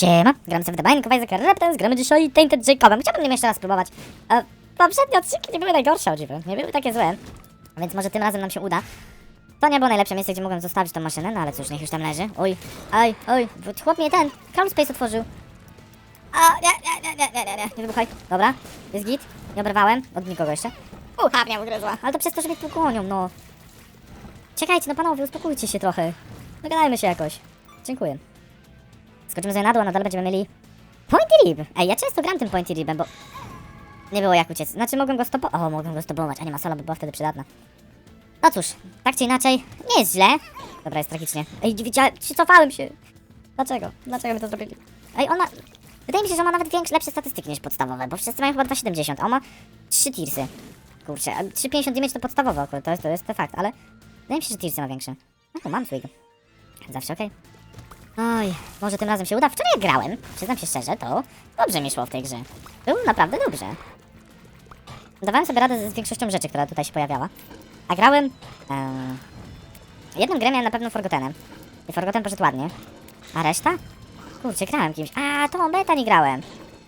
Siema, gram sobie w The Binding of Isaac Reptens, gramy dzisiaj Tainted Jacobem. Chciałbym nim jeszcze raz spróbować. E, poprzednie odcinki nie były najgorsze o dziwę, nie były takie złe, więc może tym razem nam się uda. To nie było najlepsze miejsce, gdzie mogłem zostawić tą maszynę, no ale cóż, niech już tam leży. Oj, oj, oj, chłop mnie ten, Crown Space otworzył. O, nie, nie, nie, nie, nie, nie, nie wybuchaj. Dobra, jest git, nie oberwałem, od nikogo jeszcze. Ucha mnie ugryzła. Ale to przez to, że mnie pokłonią, no. Czekajcie, no panowie, uspokójcie się trochę. Dogadajmy się jakoś. Dziękuję. Skoczymy sobie na dół, a nadal będziemy mieli Pointy Rib. Ej, ja często gram tym Pointy Ribem, bo nie było jak uciec. Znaczy mogłem go stopować. O, mogłem go stopować, a nie ma sola by była wtedy przydatna. No cóż, tak czy inaczej, nie jest źle. Dobra, jest tragicznie. Ej, widziałem, cofałem się. Dlaczego? Dlaczego my to zrobili? Ej, ona... Wydaje mi się, że ma nawet większe, lepsze statystyki niż podstawowe, bo wszyscy mają chyba 2,70, a on ma 3 tirsy. Kurczę, a 3,50 damage to podstawowe, akurat, to jest, to jest to fakt, ale wydaje mi się, że tirsy ma większe. No, mam swig. Zawsze okej. Oj, może tym razem się uda. Wczoraj jak grałem, przyznam się szczerze, to dobrze mi szło w tej grze. Było naprawdę dobrze. Dawałem sobie radę z większością rzeczy, która tutaj się pojawiała. A grałem... em, jedną grę miałem na pewno Forgottenem. I Forgotten poszedł ładnie. A reszta? Kurczę, grałem kimś. A, tą Betani grałem.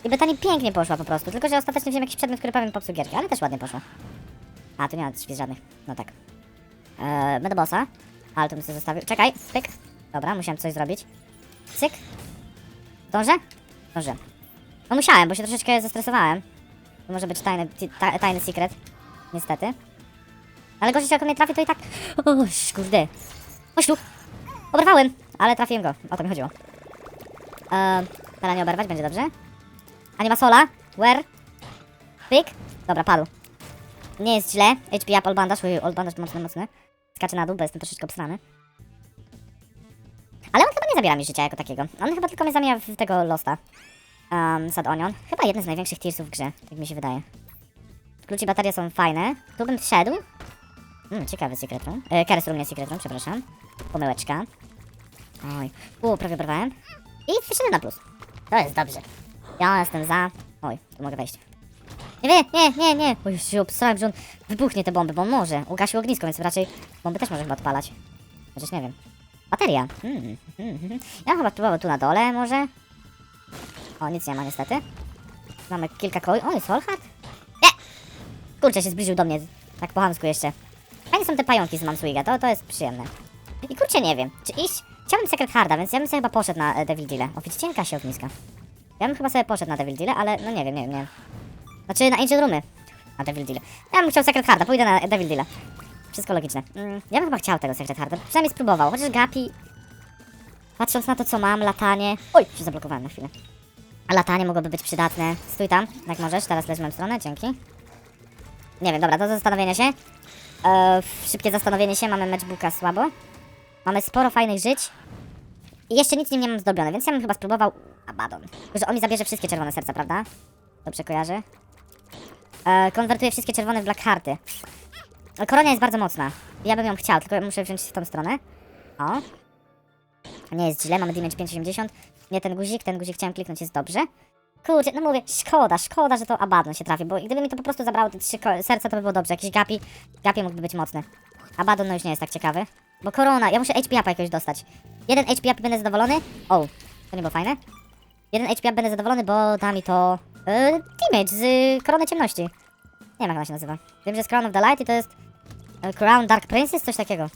I Betani pięknie poszła po prostu, tylko że ostatecznie wziąłem jakiś przedmiot, który pewnie popsuł gierkę, ale też ładnie poszło. A, tu nie ma drzwi żadnych. No tak. Eee, będę bossa. Ale tu bym sobie zostawił. Czekaj, pyk. Dobra, musiałem coś zrobić. Cyk. Dążę? Dążę. No musiałem, bo się troszeczkę zestresowałem. To może być tajny, ta, tajny secret. Niestety. Ale gorzej, jak on mnie trafi, to i tak... O, kurde. Tu. Oberwałem, ale trafiłem go. O to mi chodziło. Eee, teraz nie oberwać, będzie dobrze. A nie ma sola? Where? Pyk. Dobra, padł. Nie jest źle. HP up, all bandage. Uj, all bandage mocny, mocny. Skaczę na dół, bo jestem troszeczkę obsrany. Nie zabiera mi życia jako takiego. On chyba tylko mnie zamienia w tego Losta. Um, Sad Onion. Chyba jeden z największych tearsów w grze, tak mi się wydaje. Klucz i baterie są fajne. Tu bym wszedł. Hmm, ciekawy secret room. E, Keres room, nie secret room, przepraszam. Pomyłeczka. Oj. U, prawie oberwałem. I wyszedłem na plus. To jest dobrze. Ja jestem za. Oj, tu mogę wejść. Nie, nie, nie, nie, nie. Oj, już się obsrałem, że on wybuchnie te bomby, bo on może. Ugasił ognisko, więc raczej bomby też może chyba odpalać. Chociaż nie wiem. Bateria. Hmm, hmm, hmm. Ja chyba próbował tu na dole może. O, nic nie ma niestety. Mamy kilka koi. O, jest Solhard? Nie! Kurczę, się zbliżył do mnie. Tak po chamsku jeszcze. Fajne są te pająki z Manswiga, to, to jest przyjemne. I kurczę, nie wiem, czy iść... Chciałbym Secret Harda, więc ja bym sobie chyba poszedł na e, Devil Deal. O, widzicie, jaka się ogniska. Ja bym chyba sobie poszedł na Devil Deal, ale no nie wiem, nie wiem, nie wiem. Znaczy na Angel Roomy. Na Devil Deal. Ja bym chciał Secret Harda, pójdę na Devil Deal. Wszystko logiczne. Mm, ja bym chyba chciał tego Secret Harda. Przynajmniej spróbował, chociaż Gapi... Patrząc na to, co mam, latanie... Oj, się zablokowałem na chwilę. A latanie mogłoby być przydatne. Stój tam, jak możesz, teraz leż w moją stronę, dzięki. Nie wiem, dobra, to zastanowienie się. Eee, szybkie zastanowienie się, mamy matchbooka słabo. Mamy sporo fajnych żyć. I jeszcze nic nim nie mam zdobione, więc ja bym chyba spróbował Abaddon. Że on mi zabierze wszystkie czerwone serca, prawda? Dobrze kojarzę. Eee, konwertuję wszystkie czerwone w Black Hearty. E, Koronia jest bardzo mocna. Ja bym ją chciał, tylko muszę wziąć w tą stronę. O. Nie jest źle, mamy damage 580. Nie ten guzik, ten guzik chciałem kliknąć, jest dobrze. Kurczę, no mówię, szkoda, szkoda, że to Abaddon się trafi, bo gdyby mi to po prostu zabrało te trzy serca, to by było dobrze. Jakiś gapi, gapi mógłby być mocny. Abaddon no już nie jest tak ciekawy. Bo korona, ja muszę HP upa jakoś dostać. Jeden HP up będę zadowolony. O, to nie było fajne. Jeden HP up będę zadowolony, bo da mi to... Yy, damage z y, korony ciemności. Nie wiem jak ona się nazywa. Wiem, że jest Crown of the Light i to jest... y, Crown Dark Princess, coś takiego.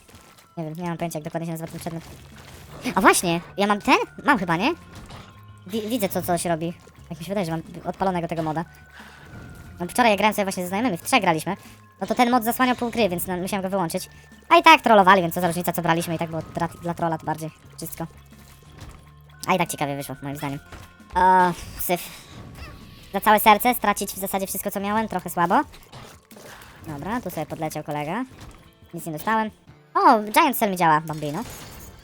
Nie wiem, nie mam pojęcia jak dokładnie się nazywa ten przedmiot. A właśnie, ja mam ten? Mam chyba, nie? Wi widzę co coś robi. Jak mi się wydaje, że mam odpalonego tego moda. No, wczoraj jak grałem sobie właśnie ze znajomymi, w trzech graliśmy. No to ten mod zasłaniał pół gry, więc no, musiałem go wyłączyć. A i tak trollowali, więc co za różnica co braliśmy i tak było dla, dla trolla bardziej wszystko. A i tak ciekawie wyszło, moim zdaniem. O, syf. Za całe serce stracić w zasadzie wszystko co miałem, trochę słabo. Dobra, tu sobie podleciał kolega. Nic nie dostałem. O, Giant Cell mi działa, Bambino.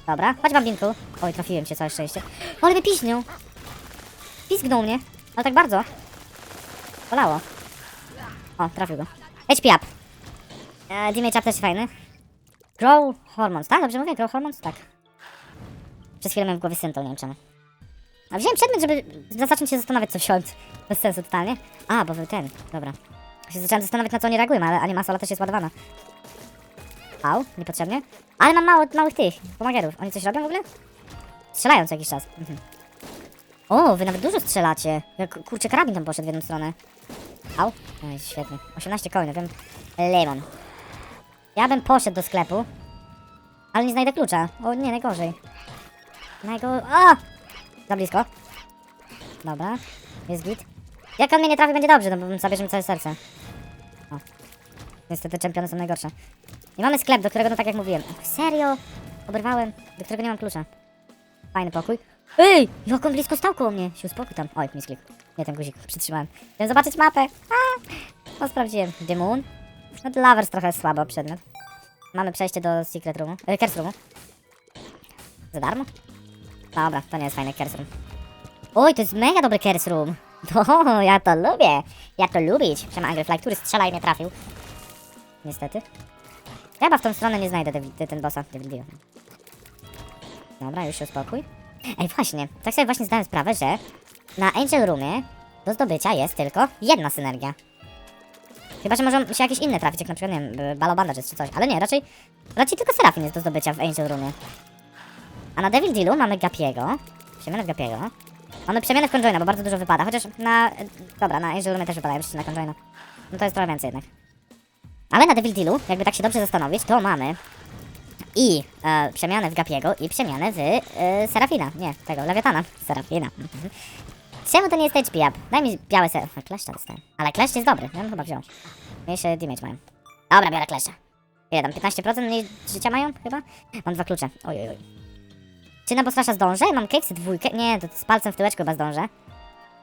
Dobra, chodź Bambinku. Oj, trafiłem cię, całe szczęście. O, ale mnie piźnił. Pizgnął mnie, ale tak bardzo. Bolało. O, trafił go. HP up. E, damage up też fajny. Grow Hormones, tak? Dobrze mówię? Grow Hormones? Tak. Przez chwilę miałem w głowie syntol, nie wiem czemu. A wziąłem przedmiot, żeby zacząć się zastanawiać, co wsiąść. Bez sensu totalnie. A, bo wy ten, dobra. Się zacząłem zastanawiać, na co oni reagują, ale animasola też jest ładowana. Au, niepotrzebnie. Ale mam mało, małych tych, pomagerów. Oni coś robią w ogóle? Strzelają co jakiś czas. Mhm. O, wy nawet dużo strzelacie. Jak kurczę karabin tam poszedł w jedną stronę. Au. No jest świetnie. 18 coinów, wiem. Lemon. Ja bym poszedł do sklepu. Ale nie znajdę klucza. O nie, najgorzej. Najgo... A! Za blisko. Dobra. Jest git. Jak on mnie nie trafi, będzie dobrze, no bo zabierze mi całe serce. O. Niestety czempiony są najgorsze. I mamy sklep, do którego, no tak jak mówiłem. Serio? Oberwałem. Do którego nie mam klucza. Fajny pokój. Ej! Jak on blisko stał koło mnie. Się uspokój tam. Oj, misklik. Nie, ten guzik. Przytrzymałem. Chciałem zobaczyć mapę. A! No sprawdziłem. Moon. No to Lovers trochę słabo przedmiot. Mamy przejście do Secret Roomu. E, Curse Roomu. Za darmo? Dobra, to nie jest fajny Curse Room. Oj, to jest mega dobry Curse Room. O, ja to lubię. Ja to lubić. Przema Angry Fly, który strzela i mnie trafił. Niestety. Chyba w tą stronę nie znajdę David- ten bossa. Dobra, już się uspokój. Ej, właśnie, tak sobie właśnie zdałem sprawę, że na Angel Roomie do zdobycia jest tylko jedna synergia. Chyba, że może się jakieś inne trafić, jak na przykład, nie wiem, czy coś, ale nie, raczej, raczej tylko Serafin jest do zdobycia w Angel Roomie. A na Devil Dealu mamy Gapiego, przemianę w Gapiego. Mamy przemianę w Conjoina, bo bardzo dużo wypada, chociaż na, e, dobra, na Angel Roomie też wypadają jeszcze na Conjoina. No to jest trochę więcej jednak. Ale na Devil Dealu, jakby tak się dobrze zastanowić, to mamy i e, przemianę w Gapiego i przemianę w e, Serafina. Nie, tego, Lewiatana. Serafina. Mhm. Czemu to nie jest HP up? Daj mi białe ser... Kleszcza dostałem. Ale kleszcz jest dobry, ja bym chyba wziął. Mniejszy damage mają. Dobra, biorę kleszcza. Ile tam, 15% mniej życia mają chyba? Mam dwa klucze. Oj, oj, oj. Czy na bossrasza zdążę? Mam keksy dwójkę. Nie, to z palcem w tyłeczku chyba zdążę.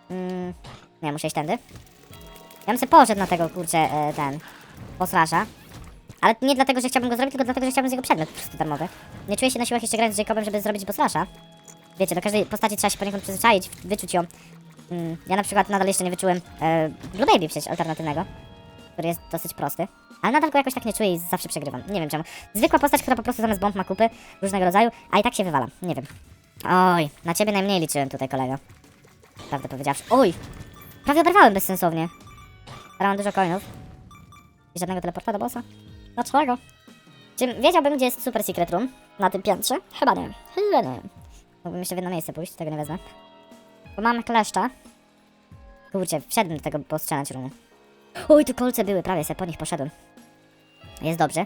Mm, nie, muszę iść tędy. Ja bym sobie poszedł na tego, kurczę, e, ten... Bossrasza. Ale nie dlatego, że chciałbym go zrobić, tylko dlatego, że chciałbym z jego przedmiot po prostu darmowy. Nie czuję się na siłach jeszcze grając z Jacobem, żeby zrobić bossrasha. Wiecie, do każdej postaci trzeba się poniekąd przyzwyczaić, wyczuć ją. Mm, ja na przykład nadal jeszcze nie wyczułem e, Blue Baby przecież alternatywnego, który jest dosyć prosty. Ale nadal go jakoś tak nie czuję i zawsze przegrywam. Nie wiem czemu. Zwykła postać, która po prostu zamiast bomb ma kupy różnego rodzaju, a i tak się wywala. Nie wiem. Oj, na ciebie najmniej liczyłem tutaj, kolego. Prawdę powiedziawszy. Oj! Prawie oberwałem bezsensownie. Teraz mam dużo coinów. I żadnego teleporta do bossa. Dlaczego? Czy wiedziałbym, gdzie jest Super Secret Room? Na tym piętrze? Chyba nie. Chyba nie. Mógłbym jeszcze w jedno miejsce pójść, tego nie wezmę. Bo mamy kleszcza. Kurczę, wszedłem do tego challenge roomu. Oj, tu kolce były, prawie sobie po nich poszedłem. Jest dobrze.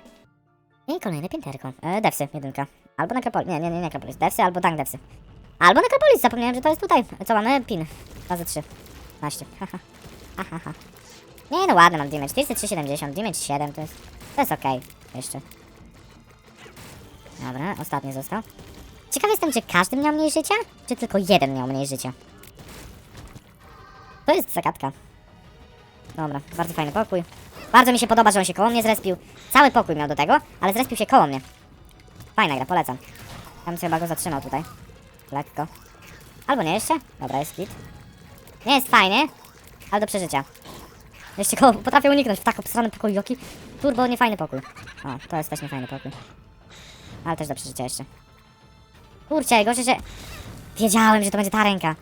I kolejne pięterko. E, jedynka. Albo Necropolis. Nie, nie, nie Necropolis. Devsy albo Dunk Devsy. Albo Necropolis, zapomniałem, że to jest tutaj. Co mamy? Pin. Razy 3. 12. Haha. Haha. ha. Nie no, ładny mam damage. 470, damage 7, to jest... To jest okej. Jeszcze. Dobra, ostatni został. Ciekawy jestem, czy każdy miał mniej życia? Czy tylko jeden miał mniej życia? To jest zagadka. Dobra, bardzo fajny pokój. Bardzo mi się podoba, że on się koło mnie zrespił. Cały pokój miał do tego, ale zrespił się koło mnie. Fajna gra, polecam. Ja bym chyba go zatrzymał tutaj. Lekko. Albo nie jeszcze? Dobra, jest kit. Nie jest fajnie, ale do przeżycia. Jeszcze go potrafię uniknąć w tak obsranym pokoju Joki. Turbo niefajny pokój. O, to jest też niefajny pokój. Ale też do przeżycia jeszcze. Kurczę, gorzej, że... Wiedziałem, że to będzie ta ręka.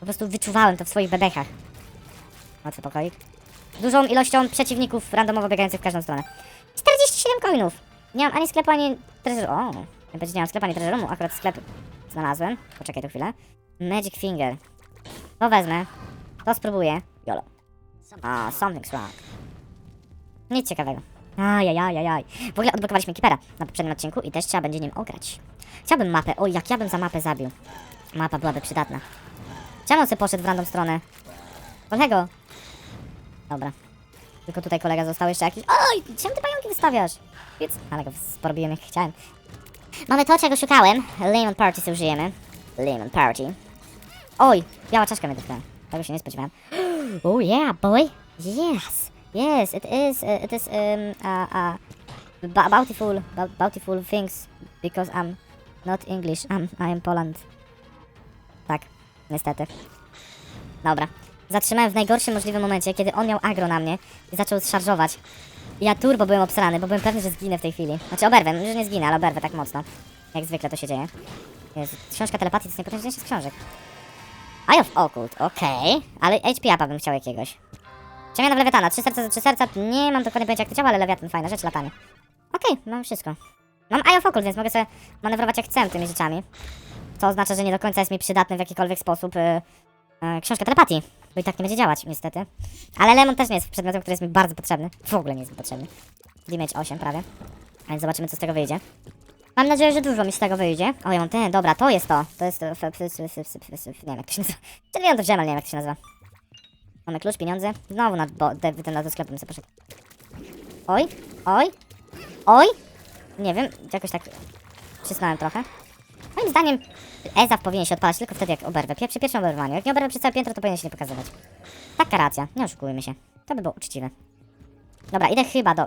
Po prostu wyczuwałem to w swoich bebechach. Łatwy pokoik. Dużą ilością przeciwników randomowo biegających w każdą stronę. 47 coinów! Nie mam ani sklepu, ani treasure... O! Nie będzie nie mam sklepu, ani treasure roomu. Akurat sklep znalazłem. Poczekaj tu chwilę. Magic Finger. To wezmę. To spróbuję. Jolo. A, something's wrong. Nic ciekawego. Ajajajajaj. W ogóle odblokowaliśmy Kipera na poprzednim odcinku i też trzeba będzie nim ograć. Chciałbym mapę. Oj, jak ja bym za mapę zabił. Mapa byłaby przydatna. Czemu sobie poszedł w random stronę? Kolego! Dobra. Tylko tutaj kolega został jeszcze jakiś... Oj! Czemu ty pająki wystawiasz? Więc... Ale go porobiłem jak chciałem. Mamy to, czego szukałem. Lemon Party sobie użyjemy. Lemon Party. Oj! Biała czaszka mnie dotknęła. Tego się nie spodziewałem. Oh yeah, boy! Yes! Yes, it is, uh, it is, um, uh, uh, bountiful, bountiful things, because I'm not English, I'm, I am Poland. Tak, niestety. Dobra. Zatrzymałem w najgorszym możliwym momencie, kiedy on miał agro na mnie i zaczął szarżować. Ja turbo byłem obsrany, bo byłem pewny, że zginę w tej chwili. Znaczy oberwę, że nie zginę, ale oberwę tak mocno. Jak zwykle to się dzieje. Jezu, książka telepatii to jest najpotężniejsza z książek. Eye of Occult, okej. Ale HP upa bym chciał jakiegoś. Przemiana w lewiatana, trzy serca za trzy serca. Nie mam dokładnie pojęcia jak to działa, ale lewiatan fajna rzecz, latanie. Okej, mam wszystko. Mam Eye of Occult, więc mogę sobie manewrować jak chcę tymi rzeczami. Co oznacza, że nie do końca jest mi przydatny w jakikolwiek sposób y, y, książka telepatii. Bo i tak nie będzie działać, niestety. Ale lemon też nie jest przedmiotem, który jest mi bardzo potrzebny. W ogóle nie jest mi potrzebny. Damage 8 prawie. A więc zobaczymy, co z tego wyjdzie. Mam nadzieję, że dużo mi z tego wyjdzie. O, ja mam ten, dobra, to jest to. To jest Nie wiem, jak to się nazywa. Chwilą to ale nie wiem, jak to się nazywa. Mamy klucz, pieniądze. Znowu na, bo, ten na do sklepu sobie poszedł. Oj, oj, oj. Nie wiem, jakoś tak przysnąłem trochę. Moim zdaniem Ezaf powinien się odpalać tylko wtedy, jak oberwę. Przy pierwszym oberwaniu. Jak nie oberwę przez całe piętro, to powinien się nie pokazywać. Taka racja, nie oszukujmy się. To by było uczciwe. Dobra, idę chyba do...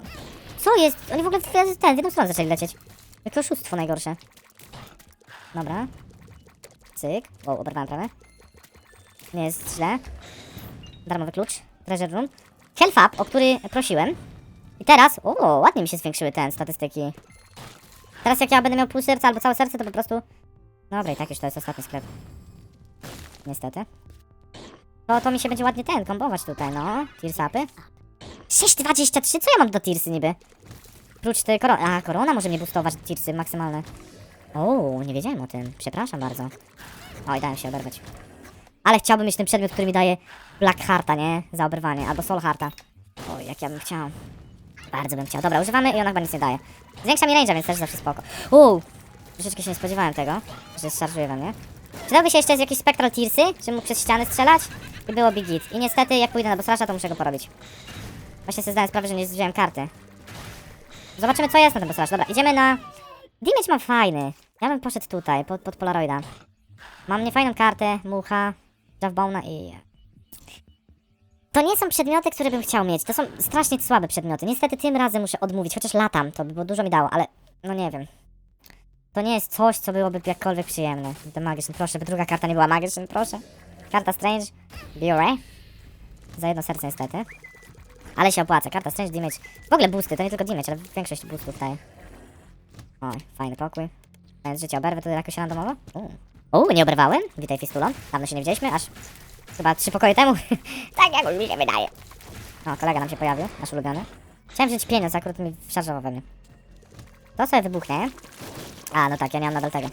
Co jest? Oni w ogóle w, ten, w jedną stronę zaczęli lecieć. Jakie oszustwo najgorsze. Dobra. Cyk. O, oberwałem prawie. Nie jest źle. Darmowy klucz. Treasure room. Health up, o który prosiłem. I teraz, o, ładnie mi się zwiększyły ten statystyki. Teraz jak ja będę miał pół serca albo całe serce, to po prostu... Dobra, i tak już to jest ostatni sklep. Niestety. To, to mi się będzie ładnie ten, kombować tutaj, no. Tears upy. 6,23? Co ja mam do tearsy niby? Prócz tej korony. A, korona może mnie boostować tearsy maksymalne. O, nie wiedziałem o tym. Przepraszam bardzo. Oj, dałem się oberwać. Ale chciałbym mieć ten przedmiot, który mi daje Black Hearta, nie? Za oberwanie. Albo Soul Hearta. Oj, jak ja bym chciał. Bardzo bym chciał. Dobra, używamy i ona chyba nic nie daje. Zwiększa mi range'a, więc też zawsze spoko. Uuu! Troszeczkę się nie spodziewałem tego, że szarżuje we mnie. Przydałby się jeszcze jakieś Spectral Tearsy, żebym mógł przez ściany strzelać i byłoby git. I niestety, jak pójdę na bossrasza, to muszę go porobić. Właśnie sobie zdałem sprawę, że nie wziąłem karty. Zobaczymy, co jest na tym bossrush. Dobra, idziemy na... Damage mam fajny. Ja bym poszedł tutaj, pod, pod Polaroida. Mam niefajną kartę, mucha, Javbona i... To nie są przedmioty, które bym chciał mieć. To są strasznie słabe przedmioty. Niestety tym razem muszę odmówić, chociaż latam, to by było dużo mi dało, ale no nie wiem. To nie jest coś, co byłoby jakkolwiek przyjemne. Ten magiczny, proszę, by druga karta nie była magiczna, proszę. Karta Strange, Biore. Za jedno serce niestety. Ale się opłaca, karta Strange, damage. W ogóle boosty, to nie tylko damage, ale większość boostów daje. Oj, fajny pokój. Mając życie oberwę to jakoś randomowo? Uuu, nie oberwałem? Witaj Fistulon. Dawno się nie widzieliśmy, aż chyba trzy pokoje temu. tak jak mi się wydaje. O, kolega nam się pojawił, nasz ulubiony. Chciałem wziąć pieniądz, akurat mi szarżował we mnie. To sobie wybuchnie. A, no tak, ja nie mam nadal tego.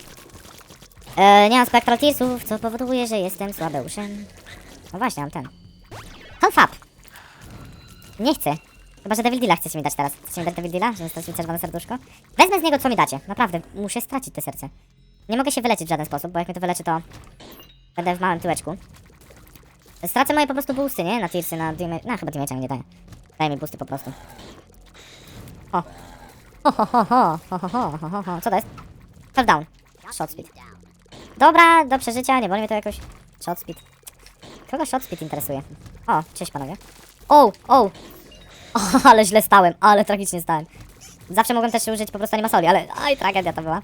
E, nie mam Spectral Tearsów, co powoduje, że jestem słabeuszem. No właśnie, mam ten. Health up! Nie chcę. Chyba, że Devil Deala chcecie mi dać teraz. Chcecie mi dać Devil Deala? Żeby stracić czerwone serduszko? Wezmę z niego, co mi dacie. Naprawdę, muszę stracić te serce. Nie mogę się wyleczyć w żaden sposób, bo jak mnie to wyleczy, to będę w małym tyłeczku. Stracę moje po prostu boosty, nie? Na tearsy, na damage... No, chyba damage nie daje. Daje mi boosty po prostu. O. Ho, ho, ho, ho, ho, ho, ho, ho, ho. Co to jest? Fall down. Shot speed. Dobra, do przeżycia, nie boli mnie to jakoś. Shot speed. Kogo shot speed interesuje? O, cześć panowie. O, o. O, ale źle stałem, ale tragicznie stałem. Zawsze mogłem też użyć po prostu animasoli, ale aj, tragedia to była.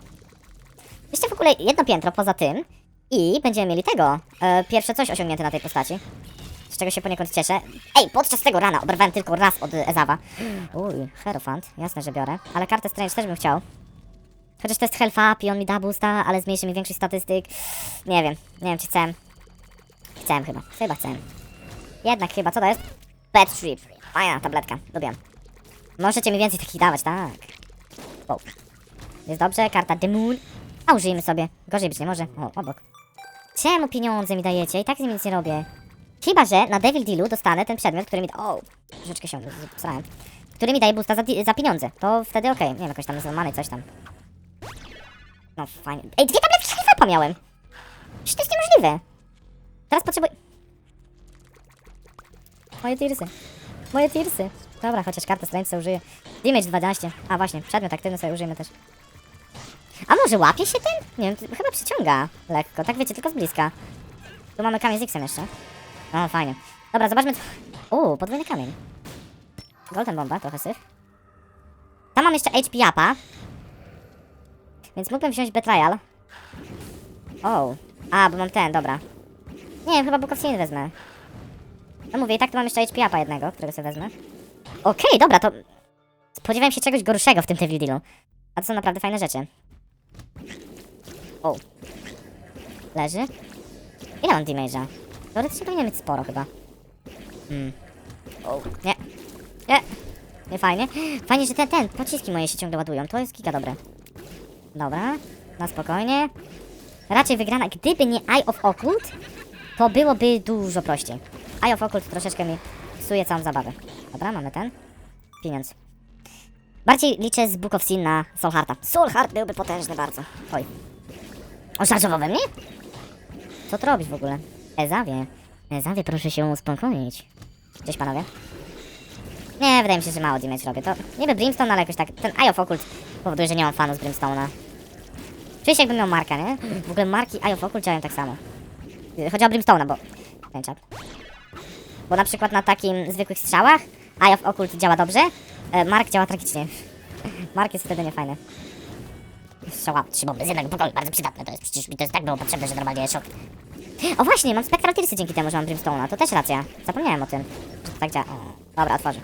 Jeszcze w ogóle jedno piętro poza tym i będziemy mieli tego, e, pierwsze coś osiągnięte na tej postaci. Z czego się poniekąd cieszę. Ej, podczas tego rana oberwałem tylko raz od Ezawa. Uj, Hierophant, jasne, że biorę. Ale kartę Strange też bym chciał. Chociaż to jest health up i on mi da boosta, ale zmniejszy mi większość statystyk. Nie wiem, nie wiem czy chcę. Chcę chyba, chyba chcę. Jednak chyba, co to jest? Pet Strip. Fajna tabletka, lubię. Możecie mi więcej takich dawać, tak. Wow. Jest dobrze, karta The Moon. A użyjmy sobie. Gorzej być nie może. O, obok. Czemu pieniądze mi dajecie? I tak z nimi nic nie robię. Chyba, że na Devil Dealu dostanę ten przedmiot, który mi... O, troszeczkę się zsrałem. Który mi daje boosta za, za pieniądze. To wtedy okej. Nie wiem, jakoś tam złamany coś tam. No fajnie. Ej, dwie tabletki Halifa miałem! Przecież to jest niemożliwe. Teraz potrzebuję... Moje tirsy. Moje tirsy. Dobra, chociaż kartę sobie użyję. Damage 12. A właśnie, przedmiot aktywny sobie użyjemy też. A może łapie się ten? Nie wiem, chyba przyciąga lekko. Tak wiecie, tylko z bliska. Tu mamy kamień z X-em jeszcze. O, fajnie. Dobra, zobaczmy. co- Uuu, podwójny kamień. Golden bomba, trochę syf. Tam mam jeszcze HP upa. Więc mógłbym wziąć Betrayal. O. A, bo mam ten, dobra. Nie chyba Sin wezmę. No mówię, i tak to mam jeszcze HP upa jednego, którego sobie wezmę. Okej, dobra, to... Spodziewałem się czegoś gorszego w tym Devil Dealu. A to są naprawdę fajne rzeczy. O. Leży. Ile mam damage'a? Teoretycznie powinien mieć sporo chyba. Hmm. O, nie. Nie. Nie fajnie. Fajnie, że ten, ten, pociski moje się ciągle ładują. To jest giga dobre. Dobra. Na spokojnie. raczej wygrana. Gdyby nie Eye of Occult, to byłoby dużo prościej. Eye of Occult troszeczkę mi psuje całą zabawę. Dobra, mamy ten. Pieniądz. Bardziej liczę z Book of Sin na Soulhearta. Soulheart byłby potężny bardzo. Oj. On we mnie? Co to robisz w ogóle? Ezawie. Ezawie, proszę się uspokoić. Cześć panowie. Nie, wydaje mi się, że mało damage robię. To niby Brimstone, ale jakoś tak. Ten Eye of Occult powoduje, że nie mam fanu z Brimstone'a. Czuję się jakbym miał marka, nie? W ogóle marki Eye of Occult działają tak samo. Chodzi o Brimstone'a, bo... Ten czap. Bo na przykład na takim zwykłych strzałach Eye of Occult działa dobrze, e, Mark działa tragicznie. Mark jest wtedy niefajny. Strzała, trzy bomby z jednego pokoju, bardzo przydatne to jest, przecież mi to jest tak było potrzebne, że normalnie szok. O właśnie, mam Spectral Tearsy dzięki temu, że mam Brimstone'a, to też racja. Zapomniałem o tym, tak działa. O, dobra, otworzę.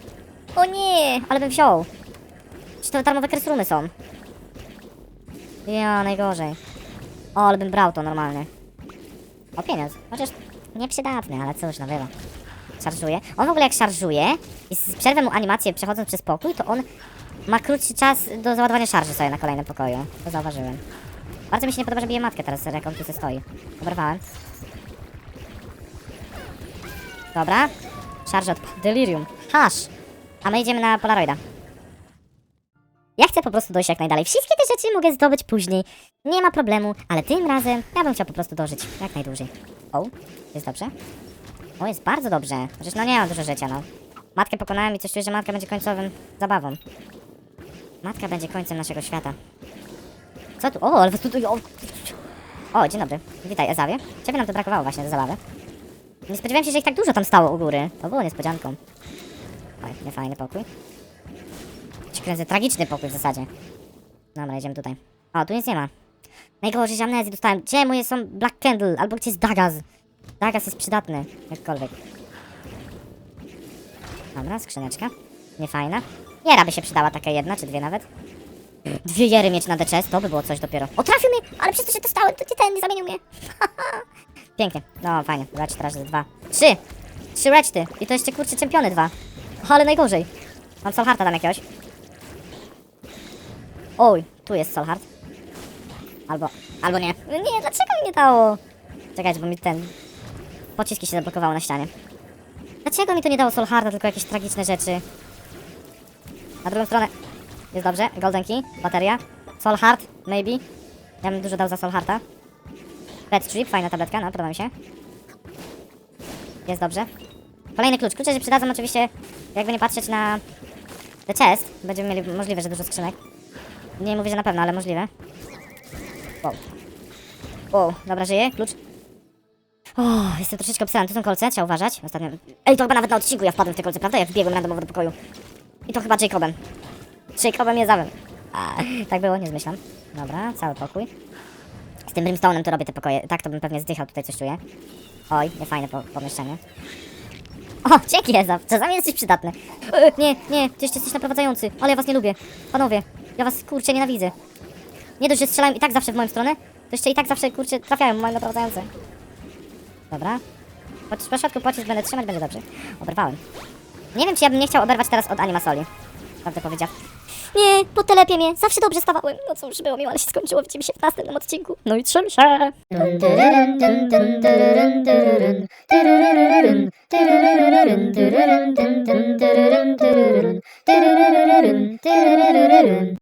O nie, ale bym wziął. Czy to darmowe kresrumy są? Ja, najgorzej. O, ale bym brał to normalnie. O pieniądz, chociaż nieprzydatny, ale cóż, no bywa. Szarżuje. On w ogóle jak szarżuje i przerwę mu animację przechodząc przez pokój, to on ma krótszy czas do załadowania szarży sobie na kolejnym pokoju. To zauważyłem. Bardzo mi się nie podoba, że bije matkę teraz, jak on tu stoi. Oberwałem. Dobra. Szarża od Delirium. Hash. A my idziemy na Polaroida. Ja chcę po prostu dojść jak najdalej. Wszystkie te rzeczy mogę zdobyć później. Nie ma problemu, ale tym razem ja bym chciał po prostu dożyć jak najdłużej. O, jest dobrze? O, jest bardzo dobrze. Chociaż no nie mam dużo życia, no. Matkę pokonałem i coś czuję, że matka będzie końcowym zabawą. Matka będzie końcem naszego świata. Co tu? O, ale was tu... O, o dzień dobry. Witaj, Ezawie. Ciebie nam to brakowało właśnie do zabawy. Nie spodziewałem się, że ich tak dużo tam stało u góry. To było niespodzianką. Oj, niefajny pokój. Ci kręcę, tragiczny pokój w zasadzie. Dobra, idziemy tutaj. O, tu nic nie ma. Najgorzej, że amnezji dostałem. Gdzie moje są Black Candle? Albo gdzie jest Dagaz? Dagaz jest przydatny, jakkolwiek. Dobra, skrzyneczka. Niefajna. Jera by się przydała taka jedna, czy dwie nawet. Dwie jery mieć na DCS, to by było coś dopiero. O, trafił mnie! Ale przez to, że dostałem, to ten, nie zamienił mnie. Pięknie. No, fajnie. Ratchet teraz dwa. Trzy! Trzy reczty. I to jeszcze, kurczę, czempiony dwa. Ale najgorzej. Mam Solharta tam jakiegoś. Oj, tu jest Solhart. Albo, albo nie. Nie, dlaczego mi nie dało? Czekajcie, bo mi ten... Pociski się zablokowały na ścianie. Dlaczego mi to nie dało Solharda, tylko jakieś tragiczne rzeczy? Na drugą stronę. Jest dobrze. Golden Key, bateria. Solhard, maybe. Ja bym dużo dał za Solharta. Red Strip, fajna tabletka, no, podoba mi się. Jest dobrze. Kolejny klucz. Klucze się przydadzą oczywiście, jakby nie patrzeć na the chest. Będziemy mieli możliwe, że dużo skrzynek. Nie mówię, że na pewno, ale możliwe. Wow. Wow, dobra, żyje. Klucz. O, jestem troszeczkę obsrany. Tu są kolce, trzeba uważać. Ostatnio... Ej, to chyba nawet na odcinku ja wpadłem w te kolce, prawda? Jak wbiegłem randomowo do pokoju. I to chyba Jacobem. Jacobem je zawem. A, tak było, nie zmyślam. Dobra, cały pokój. Z tym brimstone'em tu robię te pokoje. Tak, to bym pewnie zdychał, tutaj coś czuję. Oj, niefajne po pomieszczenie. O, dzięki Eza, czasami jesteś przydatny. E, nie, nie, ty jeszcze jesteś naprowadzający, ale ja was nie lubię. Panowie, ja was kurczę nienawidzę. Nie dość, że strzelają i tak zawsze w moją stronę, to jeszcze i tak zawsze kurczę trafiają moje naprowadzające. Dobra. Po po środku pocisk będę trzymać, będzie dobrze. Oberwałem. Nie wiem, czy ja bym nie chciał oberwać teraz od Animasoli. Prawdę powiedziawszy. Nie, po telepie mnie, zawsze dobrze stawałem. No cóż, było miło, ale się skończyło. Widzimy się w następnym odcinku. No i trzymaj się.